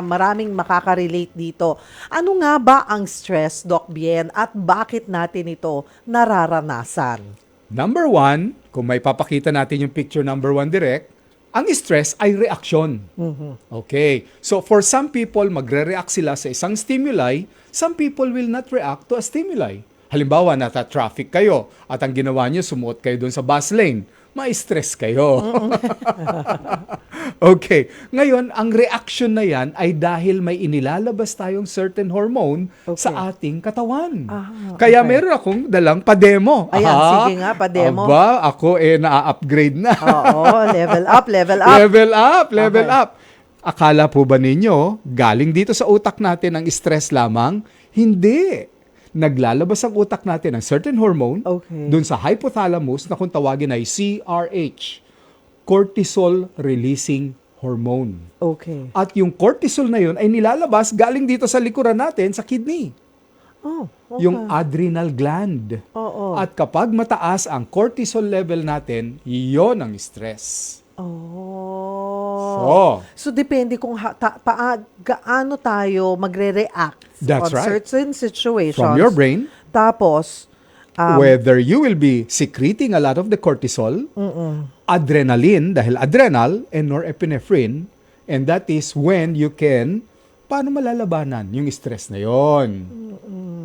maraming makaka-relate dito. Ano nga ba ang stress, Doc Bien, at bakit natin ito nararanasan? Number one, kung may papakita natin yung picture number one direct, ang stress ay reaksyon. Okay. So for some people, magre-react sila sa isang stimuli. Some people will not react to a stimuli. Halimbawa, nata traffic kayo at ang ginawa niyo, sumuot kayo doon sa bus lane. Ma-stress kayo. okay. Ngayon, ang reaction na yan ay dahil may inilalabas tayong certain hormone Okay. sa ating katawan. Ah, Kaya okay. meron akong dalang pademo. Ayan, Ah, sige nga, pademo. Aba, ako eh na-upgrade na. Oo, level up, level up. Level up, level Okay. up. Akala po ba ninyo, galing dito sa utak natin ang stress lamang? Hindi. Naglalabas ang utak natin ng certain hormone Okay. dun sa hypothalamus na kung tawagin ay CRH, cortisol releasing hormone. Okay. At yung cortisol na yun ay nilalabas galing dito sa likuran natin sa kidney, Oh, okay. yung adrenal gland. Oo. At kapag mataas ang cortisol level natin, iyon ang stress. Oh. So, So, depende kung ha, ta, paa, gaano tayo magre-react That's on right. certain situations. from your brain, Tapos, um, whether you will be secreting a lot of the cortisol, adrenaline, dahil adrenal, and norepinephrine, and that is when you can, paano malalabanan yung stress na yon.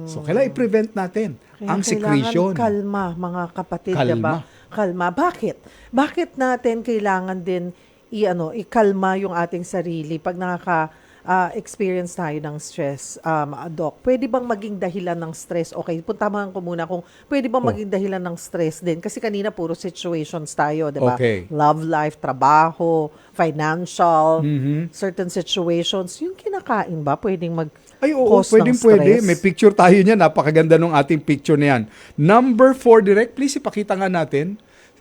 So, kailangan i-prevent natin kaya ang kailangan secretion. kalma, mga kapatid, Kalma. diba? Kalma. Bakit? Bakit natin kailangan din i-ano, ikalma yung ating sarili pag nakaka ah, experience tayo ng stress, um, Doc? Pwede bang maging dahilan ng stress? Okay, puntahan ko muna kung pwede bang Oh. maging dahilan ng stress din. Kasi kanina puro situations tayo, di ba? Okay. Love life, trabaho, financial, Mhm. certain situations. Yung kinakain ba, pwedeng mag Ay, oo, pwedeng ng pwede. May picture tayo niya. Napakaganda nung ating picture na yan. Number four, direct, please ipakita nga natin.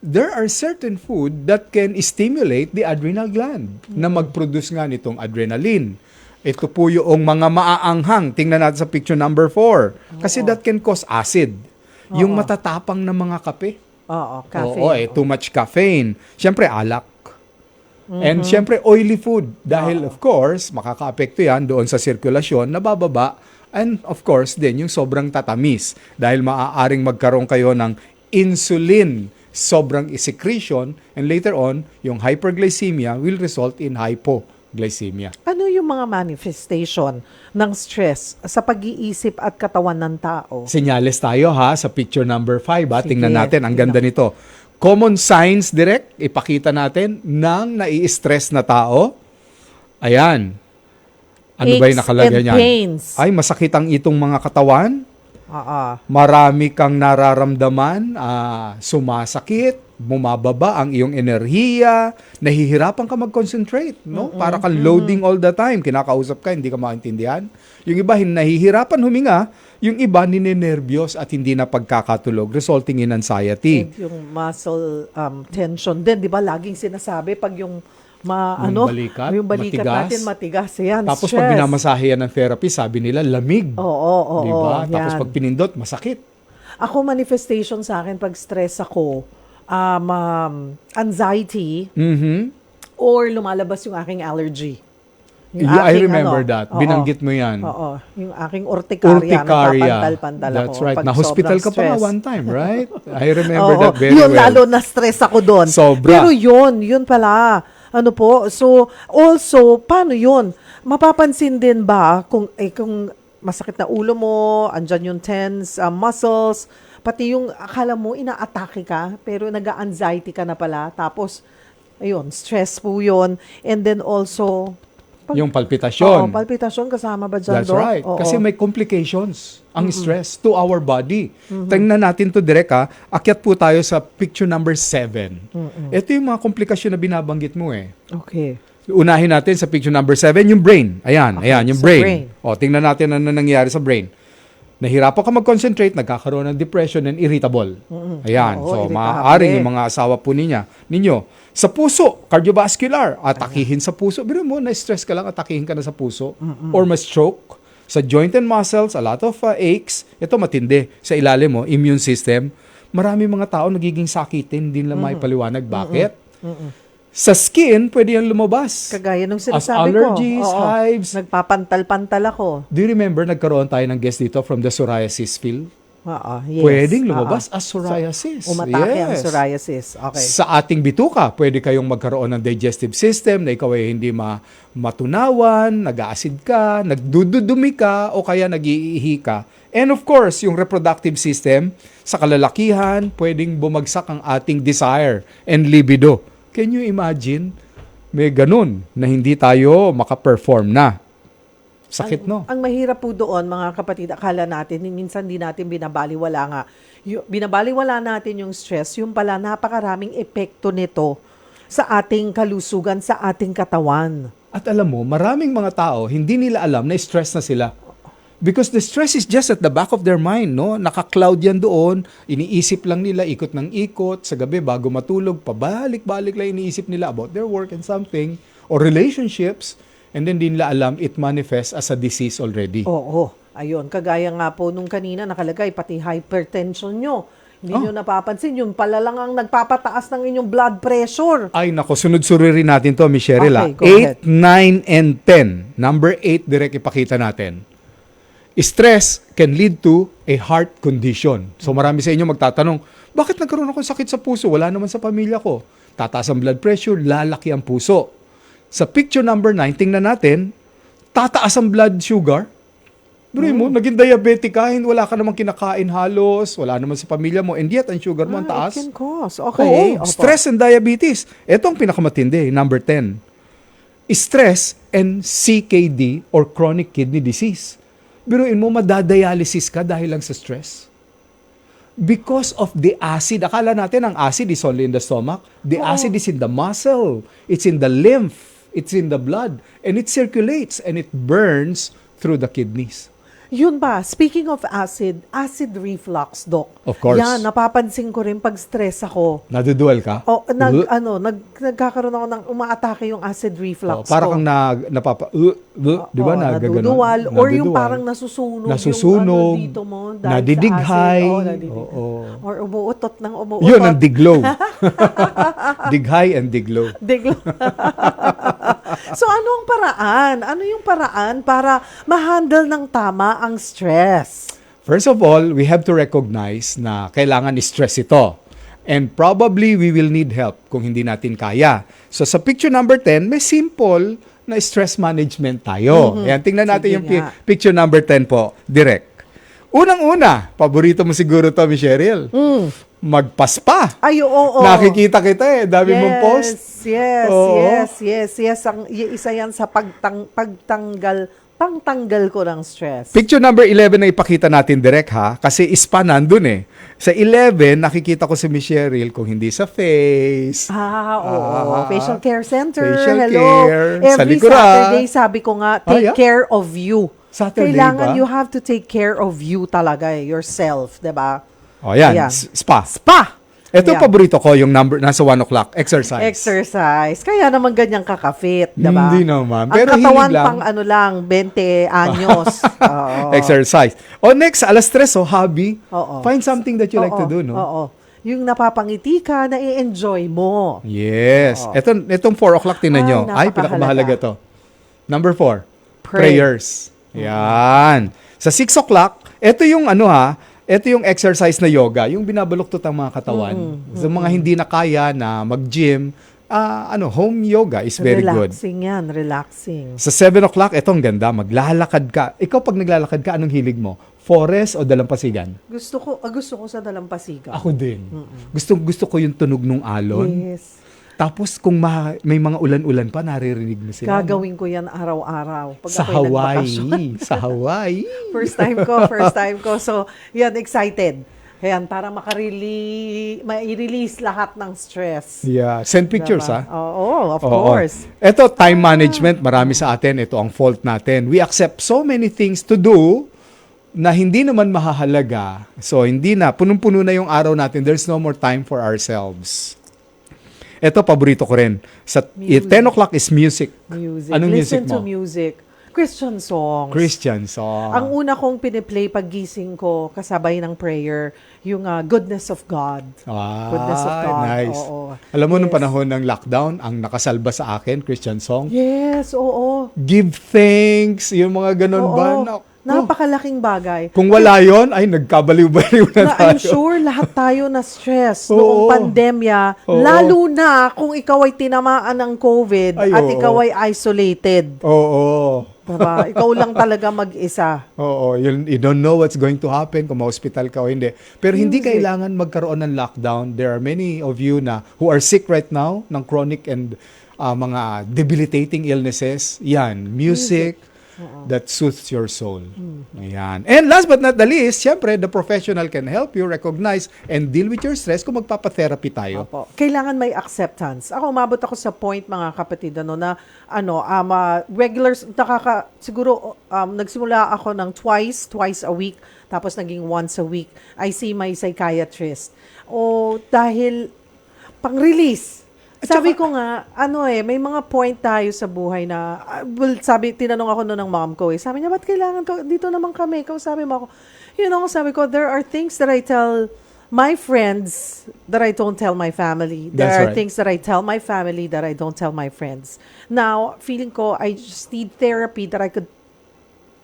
There are certain food that can stimulate the adrenal gland na mag-produce nga nitong adrenaline. Ito po yung mga maaanghang. Tingnan natin sa picture number four. Kasi that can cause acid. Yung matatapang na mga kape. Oo, caffeine. Oo, eh, too much caffeine. Siyempre, alak. And siyempre, oily food. Dahil, of course, makaka-apekto yan doon sa sirkulasyon, nabababa. And, of course, din yung sobrang tatamis. Dahil maaaring magkaroon kayo ng insulin, sobrang secretion, and later on, yung hyperglycemia will result in hypoglycemia. Ano yung mga manifestation ng stress sa pag-iisip at katawan ng tao? Senyales tayo ha sa picture number 5 ha. Sige. Tingnan natin ang ganda nito. Common signs direct ipakita natin ng nai-stress na tao. Ayan. Ano ba yung Aches nakalagay and niyan? pains. Ay, masakit ang itong mga katawan. Oo. Marami kang nararamdaman, ah, sumasakit, bumababa ang iyong enerhiya, nahihirapan ka mag-concentrate, no? Para kang loading all the time, kinakausap ka, hindi ka maintindihan. Yung iba nahihirapan huminga, yung iba ninenervyos at hindi na pagkakatulog, resulting in anxiety. And yung muscle um, tension din, di ba? Laging sinasabi pag yung ma, Yung ano, balikat, yung balikat matigas. natin matigas. Yan, Tapos stress. pag binamasahe yan ng therapy, sabi nila, lamig. Oo, oo, oo, Tapos yan. pag pinindot, masakit. Ako, manifestation sa akin pag stress ako, um, um, anxiety, Mhm. or lumalabas yung aking allergy. Yeah, I aking remember ano, that. oo. Binanggit mo yan. Oo, yung aking urticaria, Urticaria. napapantal-pantal ako. That's right. Na-hospital ka pa nga stress. one time, right? I remember Oo, that very yun, well. lalo na stress ako doon. Sobra. Pero yun, yun pala. Ano po? So, also, paano yun? Mapapansin din ba kung, eh, kung masakit na ulo mo, andyan yung tense uh, muscles, pati yung akala mo inaatake ka, pero nag-anxiety ka na pala. Tapos, ayun, stress po yun. And then also, pag- Yung palpitasyon. Oo, palpitasyon kasama ba dyan, That's Doc? right. Oo. Kasi may complications ang stress to our body. Tingnan natin to direct ha. Akyat po tayo sa picture number 7. Ito yung mga komplikasyon na binabanggit mo eh. Okay. Unahin natin sa picture number 7, yung brain. Ayan, Okay, ayan, yung sa brain. brain. O, tingnan natin ano nangyayari sa brain. Nahirapan ka mag-concentrate, nagkakaroon ng depression and irritable. Ayan. Oo, so, irritable. maaaring yung mga asawa po niya, ninyo. Sa puso, cardiovascular, atakihin sa puso. Biro mo, na-stress ka lang, atakihin ka na sa puso. Or ma-stroke. Sa joint and muscles, a lot of uh, aches. Ito matindi. Sa ilalim mo, immune system. Marami mga tao nagiging sakitin, hindi nila maipaliwanag. Bakit? Sa skin, pwede yan lumabas. Kagaya nung As sinasabi allergies, ko. Oo. hives. Nagpapantal-pantal ako. Do you remember nagkaroon tayo ng guest dito from the psoriasis field? Oo, yes. Pwedeng Oo. lumabas as psoriasis. So, umatake ang Yes. psoriasis. Okay. Sa ating bituka, pwede kayong magkaroon ng digestive system na ikaw ay hindi ma matunawan, nag-acid ka, nagdududumi ka, o kaya nag-iihi ka. And of course, yung reproductive system, sa kalalakihan, pwedeng bumagsak ang ating desire and libido. Can you imagine? May ganun na hindi tayo makaperform na. Sakit, no? Ang mahirap po doon, mga kapatid, akala natin, minsan di natin binabaliwala nga. Yung, binabaliwala natin yung stress, yung pala napakaraming epekto nito sa ating kalusugan, sa ating katawan. At alam mo, maraming mga tao, hindi nila alam na stress na sila. Because the stress is just at the back of their mind, no? Naka-cloud yan doon, iniisip lang nila, ikot ng ikot, sa gabi bago matulog, pabalik-balik lang iniisip nila about their work and something, or relationships, and then di nila alam, it manifests as a disease already. Oo, ayun. Kagaya nga po nung kanina nakalagay, pati hypertension nyo. Hindi Oh. nyo napapansin, yung pala lang ang nagpapataas ng inyong blood pressure. Ay nako, sunod-suri rin natin to, Miss. Okay, go 8, 9, and 10. Number 8, direct ipakita natin. Stress can lead to a heart condition. So marami sa inyo magtatanong, bakit nagkaroon ako ng sakit sa puso? Wala naman sa pamilya ko. Tataas ang blood pressure, lalaki ang puso. Sa picture number 9, tingnan natin, tataas ang blood sugar. Bro mo, Hmm. naging diabetic ka, wala ka namang kinakain halos, wala naman sa pamilya mo, and yet ang sugar mo ang Ah, taas. It can cause. Okay. Oo, opo. stress and diabetes. Ito ang pinakamatindi, number 10. Stress and CKD or chronic kidney disease. Biruin mo, madadialysis ka dahil lang sa stress. Because of the acid. Akala natin ang acid is only in the stomach. The Oo. acid is in the muscle. It's in the lymph. It's in the blood. And it circulates and it burns through the kidneys. Yun ba, speaking of acid, acid reflux, Doc. Of course. Yan, napapansin ko rin pag stress ako. Nadudual ka? O, nag, Uh, ano, nag, nagkakaroon ako ng umaatake yung acid reflux Oh, para kang nag, napapa, uh, uh, di ba, Oo, nagaganon? naduduwal. Or yung parang nasusunog, Nasusunog, yung ano dito mo. dahil sa nadidighay. acid. Nadidighay. Oo. Or umuutot ng umuutot. Yun ang diglow. Dighay and diglow. Diglo. so ano ang paraan? Ano yung paraan para ma-handle ng tama ang stress? First of all, we have to recognize na kailangan stress ito. And probably we will need help kung hindi natin kaya. So sa picture number 10, may simple na stress management tayo. Ayan, tingnan natin Sige yung pi- picture number 10 po, direct. Unang-una, paborito mo siguro to, Miss Cheryl. Magpaspa. Ay, oo, oo. Nakikita kita eh, dami yes, mong post. Yes, Oo. yes, yes, yes. Ang, isa yan sa pagtang, pagtanggal, pangtanggal ko ng stress. Picture number 11 na ipakita natin direct ha, kasi ispa nandun eh. Sa 11, nakikita ko si Miss Cheryl kung hindi sa face. Ah, oo. Ah, Facial Care Center. facial Hello. care, sa Every likuran. Saturday, sabi ko nga, Ah, take yeah? care of you. Saturday Kailangan ba? you have to take care of you talaga, eh, yourself, 'di ba? O yan, Ayan. s- spa. Spa! Ito Ayan. paborito ko, yung number, nasa 1 o'clock, exercise. Exercise. Kaya naman ganyang kakafit, 'di ba? Hindi naman. Ang Pero katawan hilig lang. pang ano lang, 20 anyos. Oo. Exercise. O next, alas tres, oh, hobby. Oo. Find something that you like to Oo, do, no? Oo. Yung napapangiti ka, na-enjoy mo. Yes. Oo. Ito, itong 4 o'clock, tingnan Ay, nyo. Ay, napakahalaga. pinakamahalaga to. Number 4. Pray. Prayers. Yan. Sa 6 o'clock, ito yung ano ha, ito yung exercise na yoga, yung binabaluktot ang mga katawan. Sa mga hindi na kaya na mag-gym, ah, ano, home yoga is very good. relaxing yan, relaxing. Sa 7 o'clock, ito ang ganda, maglalakad ka. Ikaw pag naglalakad ka, anong hilig mo? Forest o dalampasigan? Gusto ko, ah, gusto ko sa dalampasigan. Ako din. Gusto gusto ko yung tunog ng alon. Yes. Tapos kung ma- may mga ulan-ulan pa, naririnig mo sila. Gagawin ko yan araw-araw. Pag Sa Hawaii. sa Hawaii. first time ko, first time ko. So, yan, excited. Ayan, para makarili, ma-release lahat ng stress. Yeah. Send pictures, Diba? ha? Oo, of Oo. course. Ito, time management. Marami sa atin. Ito ang fault natin. We accept so many things to do na hindi naman mahahalaga. So, hindi na. Punong-puno na yung araw natin. There's no more time for ourselves. Ito, paborito ko rin. Sa Music. 10 o'clock is music. Music. Anong Listen music to mo? music. Christian songs. Christian song. Ang una kong piniplay paggising ko, kasabay ng prayer, yung ah, Goodness of God. Ah, Goodness of God. nice. Oo. Alam mo, nung Yes. panahon ng lockdown, ang nakasalba sa akin, Christian song, Yes, oo. give thanks, yung mga ganun Oo. ba? Naku. Napakalaking bagay. Kung wala yon ay nagkabaliw-baliw na, na tayo. I'm sure lahat tayo na stress Oo. noong pandemya, Oo. lalo na kung ikaw ay tinamaan ng COVID Ay, at oo. ikaw ay isolated. Oo. Diba? ikaw lang talaga mag-isa. Oo, you, you don't know what's going to happen kung ma-hospital ka o hindi. Pero hindi Hindi. kailangan magkaroon ng lockdown. There are many of you na who are sick right now ng chronic and uh, mga debilitating illnesses. Yan, music that soothes your soul. Ayan. And last but not the least, syempre, the professional can help you recognize and deal with your stress kung magpapa-therapy tayo. Opo. Kailangan may acceptance. Ako, umabot ako sa point, mga kapatid, ano, na, ano, um, ah, regular, nakaka, siguro, um, nagsimula ako ng twice, twice a week, tapos naging once a week. I see my psychiatrist. O, dahil, pang-release. Sabi ko nga, ano eh, may mga point tayo sa buhay na, ah, well, sabi, tinanong ako noon ng mom ko eh. Sabi niya, ba't kailangan ka, dito naman kami, ikaw sabi mo ako. You know, sabi ko, there are things that I tell my friends that I don't tell my family. There That's are right. things that I tell my family that I don't tell my friends. Now, feeling ko, I just need therapy that I could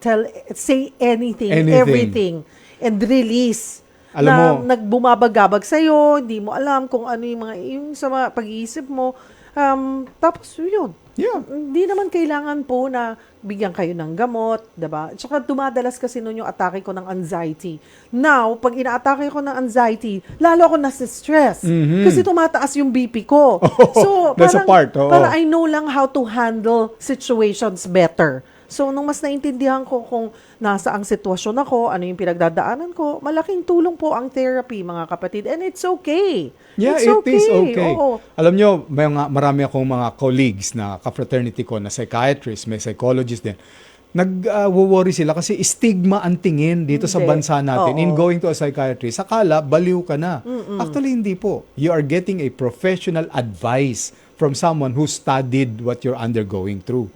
tell, say anything, Anything. everything, and release. Alam na mo- nagbumabagabag sa'yo, hindi mo alam kung ano yung mga, yung sa mga pag-iisip mo. Um, tapos, yun. Yeah. Hindi naman kailangan po na bigyan kayo ng gamot, 'di ba? Tsaka dumadalas kasi nun yung atake ko ng anxiety. Now, pag inaatake ko ng anxiety, lalo ako nasa stress. Kasi tumataas yung BP ko. so, Mhm. That's a parang, part, oo. para I know lang how to handle situations better. So, nung mas naintindihan ko kung nasa ang sitwasyon ako, ano yung pinagdadaanan ko, malaking tulong po ang therapy, mga kapatid. And it's okay. Yeah, it's it is okay. Oo. Alam nyo, may mga, marami akong mga colleagues na ka-fraternity ko na psychiatrist, may psychologist din. Nag-worry sila kasi stigma ang tingin dito sa Hindi. bansa natin in Oo. going to a psychiatrist. Akala, baliw ka na. Actually, hindi po. You are getting a professional advice from someone who studied what you're undergoing through.